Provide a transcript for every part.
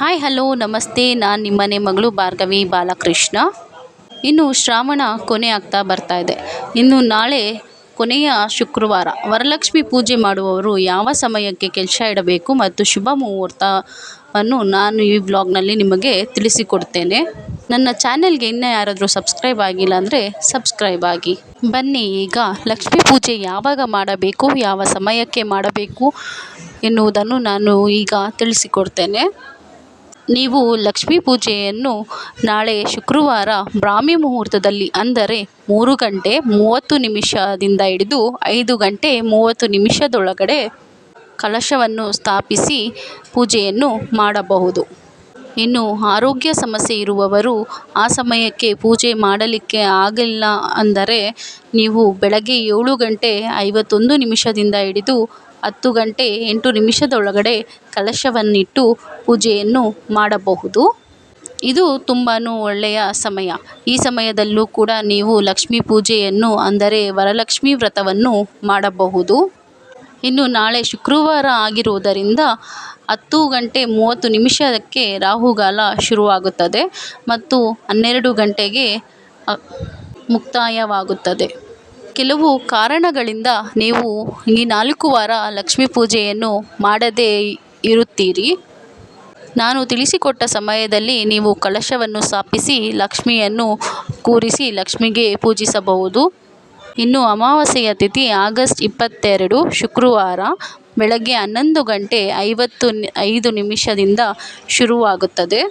Hi hello ನಮಸ್ತೆ. ನಾನು ನಿಮ್ಮನೆ ಮಗಳು ಭಾರ್ಗವಿ ಬಾಲಕೃಷ್ಣ. ಇನ್ನು ಶ್ರಾವಣ ಕೊನೆ ಆಗ್ತಾ ಬರ್ತಾ ಇದೆ. ಇನ್ನು ನಾಳೆ ಕೊನೆಯ ಶುಕ್ರವಾರ ವರಲಕ್ಷ್ಮಿ ಪೂಜೆ ಮಾಡುವವರು ಯಾವ ಸಮಯಕ್ಕೆ ಕೆಲಸ ಇಡಬೇಕು ಮತ್ತು ಶುಭ ಮುಹೂರ್ತವನ್ನು ನಾನು ಈ ಬ್ಲಾಗ್ನಲ್ಲಿ ನಿಮಗೆ ತಿಳಿಸಿಕೊಡ್ತೇನೆ. ನನ್ನ ಚಾನೆಲ್ಗೆ ಇನ್ನೂ ಯಾರಾದರೂ ಸಬ್ಸ್ಕ್ರೈಬ್ ಆಗಿಲ್ಲ ಅಂದರೆ ಸಬ್ಸ್ಕ್ರೈಬ್ ಆಗಿ. ಬನ್ನಿ, ಈಗ ಲಕ್ಷ್ಮೀ ಪೂಜೆ ಯಾವಾಗ ಮಾಡಬೇಕು, ಯಾವ ಸಮಯಕ್ಕೆ ಮಾಡಬೇಕು ಎನ್ನುವುದನ್ನು ನಾನು ಈಗ ತಿಳಿಸಿಕೊಡ್ತೇನೆ. ನೀವು ಲಕ್ಷ್ಮೀ ಪೂಜೆಯನ್ನು ನಾಳೆ ಶುಕ್ರವಾರ ಬ್ರಾಹ್ಮಿ ಮುಹೂರ್ತದಲ್ಲಿ ಅಂದರೆ ಮೂರು ಗಂಟೆ ಮೂವತ್ತು ನಿಮಿಷದಿಂದ ಹಿಡಿದು ಐದು ಗಂಟೆ ಮೂವತ್ತು ನಿಮಿಷದೊಳಗಡೆ ಕಲಶವನ್ನು ಸ್ಥಾಪಿಸಿ ಪೂಜೆಯನ್ನು ಮಾಡಬಹುದು. ಇನ್ನು ಆರೋಗ್ಯ ಸಮಸ್ಯೆ ಇರುವವರು ಆ ಸಮಯಕ್ಕೆ ಪೂಜೆ ಮಾಡಲಿಕ್ಕೆ ಆಗಿಲ್ಲ ಅಂದರೆ ನೀವು ಬೆಳಗ್ಗೆ ಏಳು ಗಂಟೆ ಐವತ್ತೊಂದು ನಿಮಿಷದಿಂದ ಹಿಡಿದು ಹತ್ತು ಗಂಟೆ ಎಂಟು ನಿಮಿಷದೊಳಗಡೆ ಕಲಶವನ್ನಿಟ್ಟು ಪೂಜೆಯನ್ನು ಮಾಡಬಹುದು. ಇದು ತುಂಬಾ ಒಳ್ಳೆಯ ಸಮಯ. ಈ ಸಮಯದಲ್ಲೂ ಕೂಡ ನೀವು ಲಕ್ಷ್ಮೀ ಪೂಜೆಯನ್ನು, ಅಂದರೆ ವರಲಕ್ಷ್ಮಿ ವ್ರತವನ್ನು ಮಾಡಬಹುದು. ಇನ್ನು ನಾಳೆ ಶುಕ್ರವಾರ ಆಗಿರುವುದರಿಂದ ಹತ್ತು ಗಂಟೆ ಮೂವತ್ತು ನಿಮಿಷಕ್ಕೆ ರಾಹುಗಾಲ ಶುರುವಾಗುತ್ತದೆ ಮತ್ತು ಹನ್ನೆರಡು ಗಂಟೆಗೆ ಮುಕ್ತಾಯವಾಗುತ್ತದೆ. ಕೆಲವು ಕಾರಣಗಳಿಂದ ನೀವು ಈ ನಾಲ್ಕು ವಾರ ಲಕ್ಷ್ಮೀ ಪೂಜೆಯನ್ನು ಮಾಡದೇ ಇರುತ್ತೀರಿ. ನಾನು ತಿಳಿಸಿಕೊಟ್ಟ ಸಮಯದಲ್ಲಿ ನೀವು ಕಲಶವನ್ನು ಸ್ಥಾಪಿಸಿ ಲಕ್ಷ್ಮಿಯನ್ನು ಕೂರಿಸಿ ಲಕ್ಷ್ಮಿಗೆ ಪೂಜಿಸಬಹುದು. ಇನ್ನು ಅಮಾವಾಸ್ಯೆಯ ತಿಥಿ ಆಗಸ್ಟ್ ಇಪ್ಪತ್ತೆರಡು, ಶುಕ್ರವಾರ ಬೆಳಗ್ಗೆ ಹನ್ನೊಂದು ಗಂಟೆ ಐವತ್ತು ಐದು ನಿಮಿಷದಿಂದ ಶುರುವಾಗುತ್ತದೆ.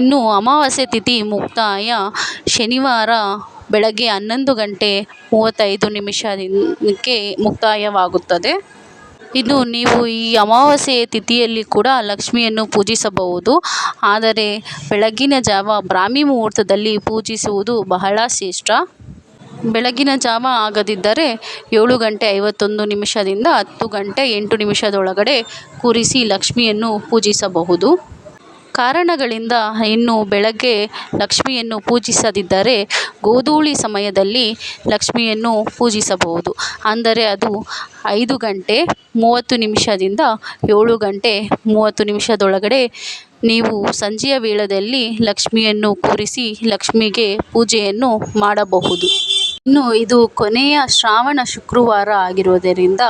ಇನ್ನು ಅಮಾವಾಸ್ಯೆ ತಿಥಿ ಮುಕ್ತಾಯ ಶನಿವಾರ ಬೆಳಗ್ಗೆ ಹನ್ನೊಂದು ಗಂಟೆ ಮೂವತ್ತೈದು ನಿಮಿಷಕ್ಕೆ ಮುಕ್ತಾಯವಾಗುತ್ತದೆ. ಇನ್ನು ನೀವು ಈ ಅಮಾವಾಸ್ಯೆ ತಿಥಿಯಲ್ಲಿ ಕೂಡ ಲಕ್ಷ್ಮಿಯನ್ನು ಪೂಜಿಸಬಹುದು. ಆದರೆ ಬೆಳಗಿನ ಜಾವ ಬ್ರಾಹ್ಮಿ ಮುಹೂರ್ತದಲ್ಲಿ ಪೂಜಿಸುವುದು ಬಹಳ ಶ್ರೇಷ್ಠ. ಬೆಳಗಿನ ಜಾವ ಆಗದಿದ್ದರೆ ಏಳು ಗಂಟೆ ಐವತ್ತೊಂದು ನಿಮಿಷದಿಂದ ಹತ್ತು ಗಂಟೆ ಎಂಟು ನಿಮಿಷದೊಳಗಡೆ ಕೂರಿಸಿ ಲಕ್ಷ್ಮಿಯನ್ನು ಪೂಜಿಸಬಹುದು. ಕಾರಣಗಳಿಂದ ಇನ್ನು ಬೆಳಗ್ಗೆ ಲಕ್ಷ್ಮಿಯನ್ನು ಪೂಜಿಸದಿದ್ದರೆ ಗೋಧೂಳಿ ಸಮಯದಲ್ಲಿ ಲಕ್ಷ್ಮಿಯನ್ನು ಪೂಜಿಸಬಹುದು. ಅಂದರೆ ಅದು ಐದು ಗಂಟೆ ಮೂವತ್ತು ನಿಮಿಷದಿಂದ ಏಳು ಗಂಟೆ ಮೂವತ್ತು ನಿಮಿಷದೊಳಗಡೆ ನೀವು ಸಂಜೆಯ ವೇಳೆಯಲ್ಲಿ ಲಕ್ಷ್ಮಿಯನ್ನು ಕೂರಿಸಿ ಲಕ್ಷ್ಮಿಗೆ ಪೂಜೆಯನ್ನು ಮಾಡಬಹುದು. ಇನ್ನು ಇದು ಕೊನೆಯ ಶ್ರಾವಣ ಶುಕ್ರವಾರ ಆಗಿರುವುದರಿಂದ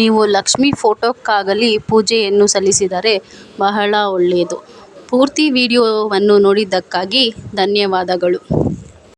ನೀವು ಲಕ್ಷ್ಮಿ ಫೋಟೋಕ್ಕಾಗಲಿ ಪೂಜೆಯನ್ನು ಸಲ್ಲಿಸಿದರೆ ಬಹಳ ಒಳ್ಳೆಯದು. ಪೂರ್ತಿ ವೀಡಿಯೋವನ್ನು ನೋಡಿದ್ದಕ್ಕಾಗಿ ಧನ್ಯವಾದಗಳು.